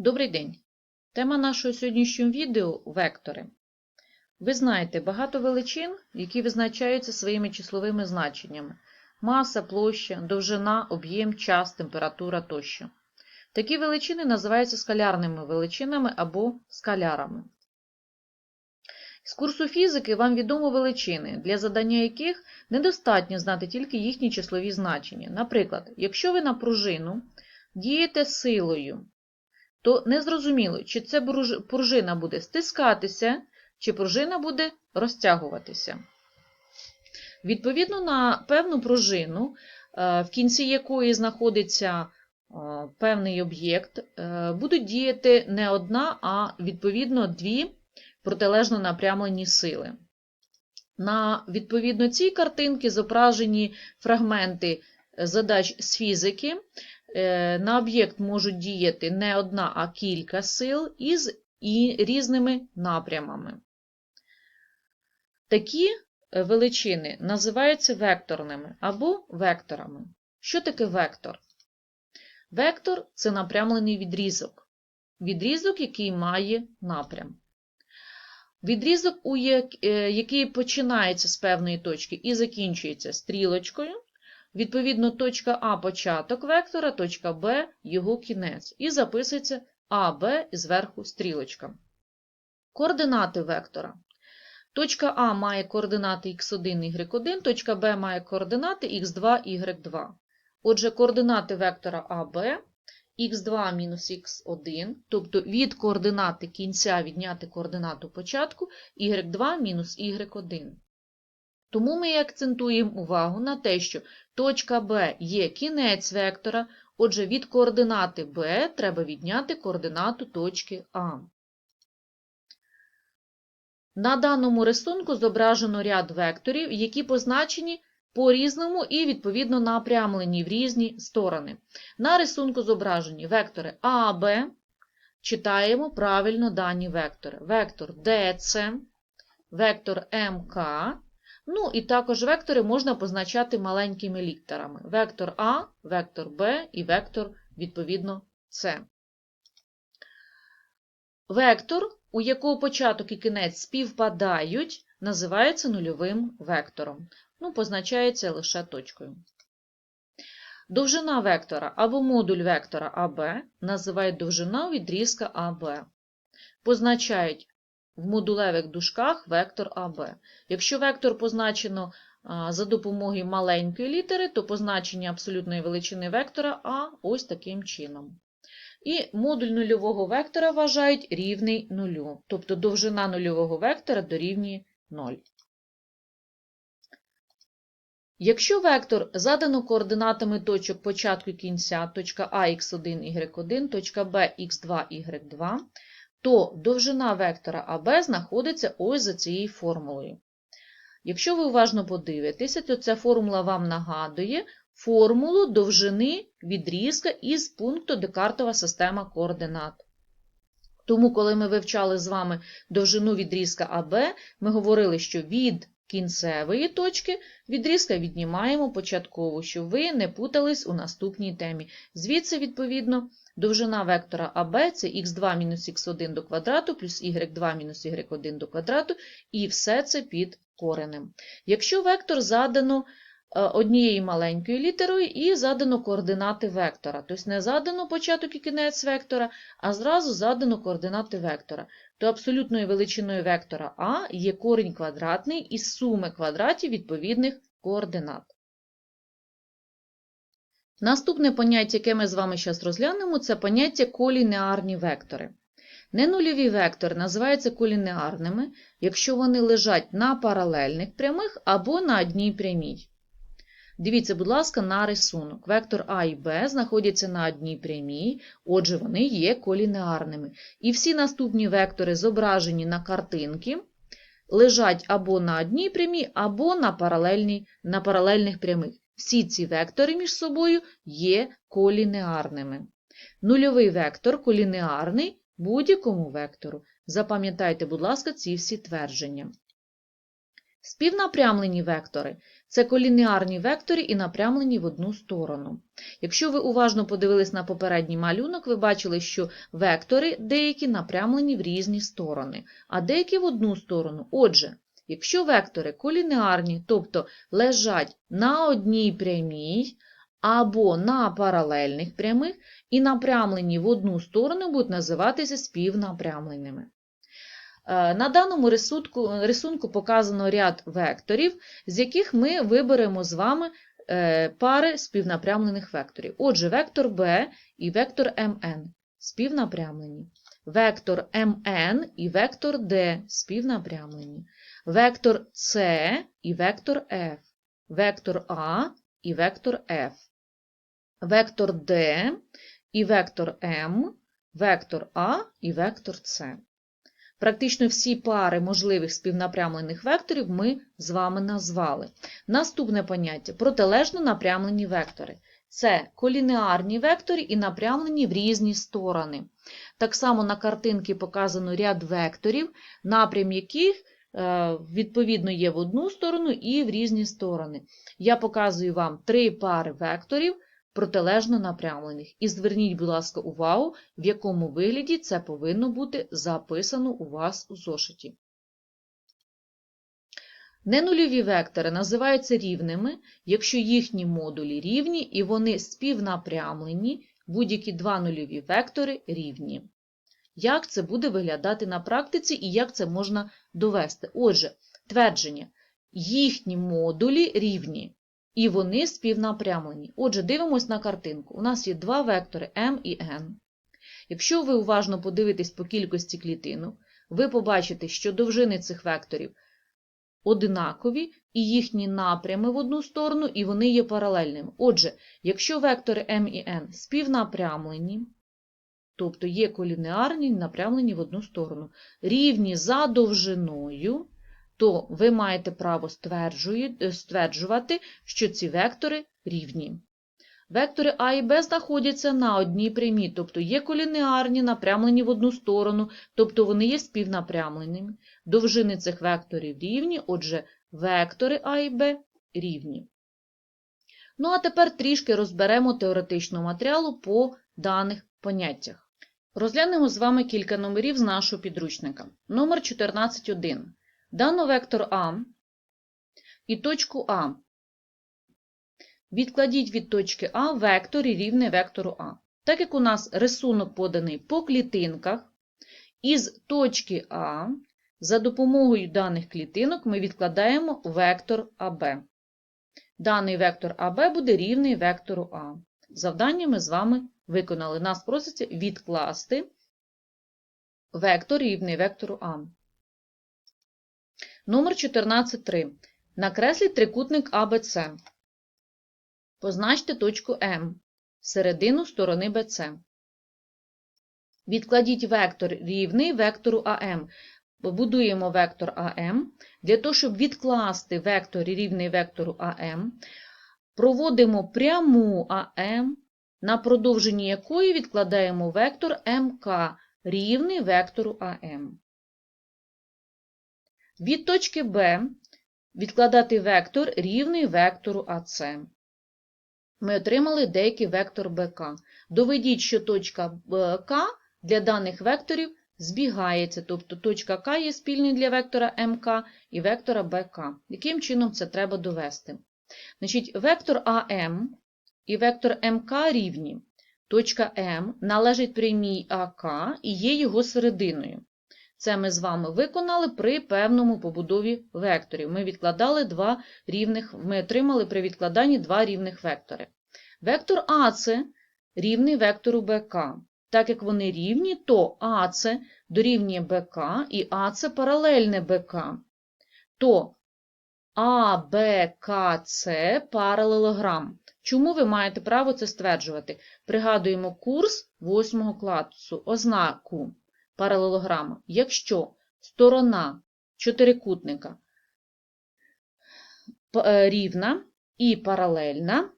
Добрий день! Тема нашого сьогоднішнього відео – вектори. Ви знаєте багато величин, які визначаються своїми числовими значеннями – маса, площа, довжина, об'єм, час, температура тощо. Такі величини називаються скалярними величинами або скалярами. З курсу фізики вам відомо величини, для задання яких недостатньо знати тільки їхні числові значення. Наприклад, якщо ви на пружину дієте силою, то незрозуміло, чи це пружина буде стискатися, чи пружина буде розтягуватися. Відповідно на певну пружину, е, в кінці якої знаходиться е, певний об'єкт, е, будуть діяти не одна, а відповідно дві протилежно напрямлені сили. На відповідно цій картинці зображені фрагменти задач з фізики. Е, На об'єкт можуть діяти не одна, а кілька сил із і різними напрямами. Такі е, величини називаються векторними або векторами. Що таке вектор? Вектор це напрямлений відрізок. Відрізок, який має напрям. Відрізок, е, який починається з певної точки і закінчується стрілочкою, Відповідно, точка А початок вектора, точка Б його кінець. І записується і зверху стрілочка. Координати вектора. Точка А має координати x1, y1, точка Б має координати x2, y2. Отже, координати вектора АБ x2 мінус x1, тобто від координати кінця відняти координату початку y2 мінус y1. Тому ми і акцентуємо увагу на те, що точка Б є кінець вектора, отже, від координати Б треба відняти координату точки А. На даному рисунку зображено ряд векторів, які позначені по-різному і, відповідно, напрямлені в різні сторони. На рисунку зображені вектори А, Б. Читаємо правильно дані вектори. Вектор ДЦ, вектор МК, Ну, і також вектори можна позначати маленькими літерами. Вектор А, вектор Б і вектор, відповідно, С. Вектор, у якого початок і кінець співпадають, називається нульовим вектором. Ну, позначається лише точкою. Довжина вектора або модуль вектора АБ називають довжина відрізка АБ. Позначають в модулевих дужках вектор АБ. Якщо вектор позначено за допомогою маленької літери, то позначення абсолютної величини вектора А ось таким чином. І модуль нульового вектора вважають рівний нулю, тобто довжина нульового вектора дорівнює 0. Якщо вектор задано координатами точок початку і кінця, точка А х1, y1, точка Б х2, y2, то довжина вектора АБ знаходиться ось за цією формулою. Якщо ви уважно подивитеся, то ця формула вам нагадує формулу довжини відрізка із пункту Декартова система координат. Тому, коли ми вивчали з вами довжину відрізка АБ, ми говорили, що від кінцевої точки відрізка віднімаємо початкову, щоб ви не путались у наступній темі. Звідси, відповідно, Довжина вектора АБ це х2 мінус х1 до квадрату плюс y2 мінус y1 до квадрату, і все це під коренем. Якщо вектор задано е, однією маленькою літерою і задано координати вектора, тобто не задано початок і кінець вектора, а зразу задано координати вектора, то абсолютною величиною вектора А є корінь квадратний із суми квадратів відповідних координат. Наступне поняття, яке ми з вами зараз розглянемо, це поняття колінеарні вектори. Ненульові вектори називаються колінеарними, якщо вони лежать на паралельних прямих або на одній прямій. Дивіться, будь ласка, на рисунок. Вектор А і Б знаходяться на одній прямій, отже, вони є колінеарними. І всі наступні вектори, зображені на картинці, лежать або на одній прямій, або на, на паралельних прямих. Всі ці вектори між собою є колінеарними. Нульовий вектор колінеарний будь-якому вектору. Запам'ятайте, будь ласка, ці всі твердження. Співнапрямлені вектори це колінеарні вектори і напрямлені в одну сторону. Якщо ви уважно подивились на попередній малюнок, ви бачили, що вектори деякі напрямлені в різні сторони, а деякі в одну сторону. Отже, якщо вектори колінеарні, тобто лежать на одній прямій або на паралельних прямих і напрямлені в одну сторону, будуть називатися співнапрямленими. Е, На даному рисунку, рисунку показано ряд векторів, з яких ми виберемо з вами е, пари співнапрямлених векторів. Отже, вектор b і вектор mn співнапрямлені. Вектор mn і вектор d співнапрямлені. Вектор c і вектор f. Вектор a і вектор f. Вектор d і вектор m. Вектор a і вектор c. Практично всі пари можливих співнапрямлених векторів ми з вами назвали. Наступне поняття протилежно напрямлені вектори. Це колінеарні вектори і напрямлені в різні сторони. Так само на картинці показано ряд векторів, напрям яких е, відповідно є в одну сторону і в різні сторони. Я показую вам три пари векторів протилежно напрямлених. І зверніть, будь ласка, увагу, в якому вигляді це повинно бути записано у вас у зошиті. Ненульові вектори називаються рівними, якщо їхні модулі рівні і вони співнапрямлені, будь-які два нульові вектори рівні. Як це буде виглядати на практиці і як це можна довести? Отже, твердження. Їхні модулі рівні. І вони співнапрямлені. Отже, дивимось на картинку. У нас є два вектори m і n. Якщо ви уважно подивитесь по кількості клітинок, ви побачите, що довжини цих векторів одинакові, і їхні напрями в одну сторону, і вони є паралельними. Отже, якщо вектори m і n співнапрямлені, тобто є колінеарні, напрямлені в одну сторону, рівні за довжиною, то ви маєте право стверджувати, що ці вектори рівні. Вектори А і Б знаходяться на одній прямій, тобто є колінеарні, напрямлені в одну сторону, тобто вони є співнапрямленими. Довжини цих векторів рівні, отже, вектори А і Б рівні. Ну, а тепер трішки розберемо теоретичного матеріалу по даних поняттях. Розглянемо з вами кілька номерів з нашого підручника. Номер 14.1. Дано вектор А і точку А. Відкладіть від точки А вектор і рівний вектору А. Так як у нас рисунок поданий по клітинках, із точки А за допомогою даних клітинок ми відкладаємо вектор АБ. Даний вектор АБ буде рівний вектору А. Завдання ми з вами виконали. Нас проситься відкласти вектор рівний вектору А. Номер 14.3. Накресліть трикутник АБЦ. Позначте точку М, середину сторони БЦ. Відкладіть вектор рівний вектору АМ. Побудуємо вектор АМ. Для того, щоб відкласти вектор рівний вектору АМ, проводимо пряму АМ, на продовженні якої відкладаємо вектор МК рівний вектору АМ. Від точки Б відкладати вектор рівний вектору АС. Ми отримали деякий вектор БК. Доведіть, що точка К для даних векторів збігається, тобто точка К є спільною для вектора МК і вектора БК. Яким чином це треба довести? Значить, Вектор АМ і вектор МК рівні. Точка М належить прямій АК і є його серединою. Це ми з вами виконали при певному побудові векторів. Ми відкладали два рівних, ми отримали при відкладанні два рівних вектори. Вектор АЦ рівний вектору БК. Так як вони рівні, то АЦ дорівнює БК і АЦ паралельне БК. То АБКЦ паралелограм. Чому ви маєте право це стверджувати? Пригадуємо курс 8 класу, ознаку паралелограма. Якщо сторона чотирикутника е, рівна і паралельна,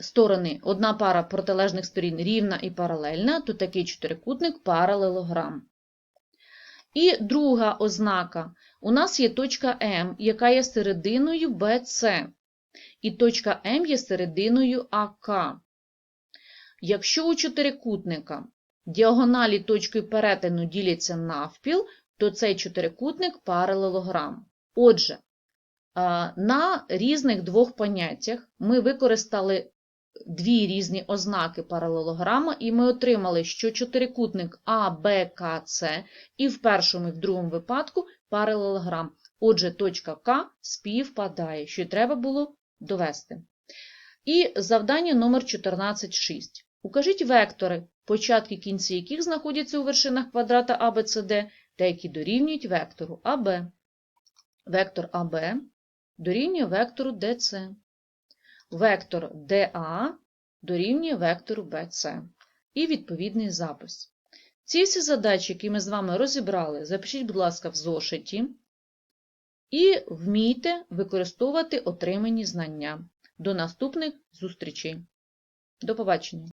сторони, одна пара протилежних сторін рівна і паралельна, то такий чотирикутник паралелограм. І друга ознака. У нас є точка М, яка є серединою BC. І точка М є серединою АК. Якщо у чотирикутника діагоналі точкою перетину діляться навпіл, то цей чотирикутник паралелограм. Отже, на різних двох поняттях ми використали дві різні ознаки паралелограма, і ми отримали, що чотирикутник АБКЦ і в першому і в другому випадку паралелограм. Отже, точка К співпадає, що й треба було довести. І завдання номер 14.6. Укажіть вектори, початки кінці яких знаходяться у вершинах квадрата ABCD та які дорівнюють вектору АБ. Вектор АБ дорівнює вектору DC. Вектор DA дорівнює вектору BC. І відповідний запис. Ці всі задачі, які ми з вами розібрали, запишіть, будь ласка, в зошиті. І вмійте використовувати отримані знання. До наступних зустрічей. До побачення!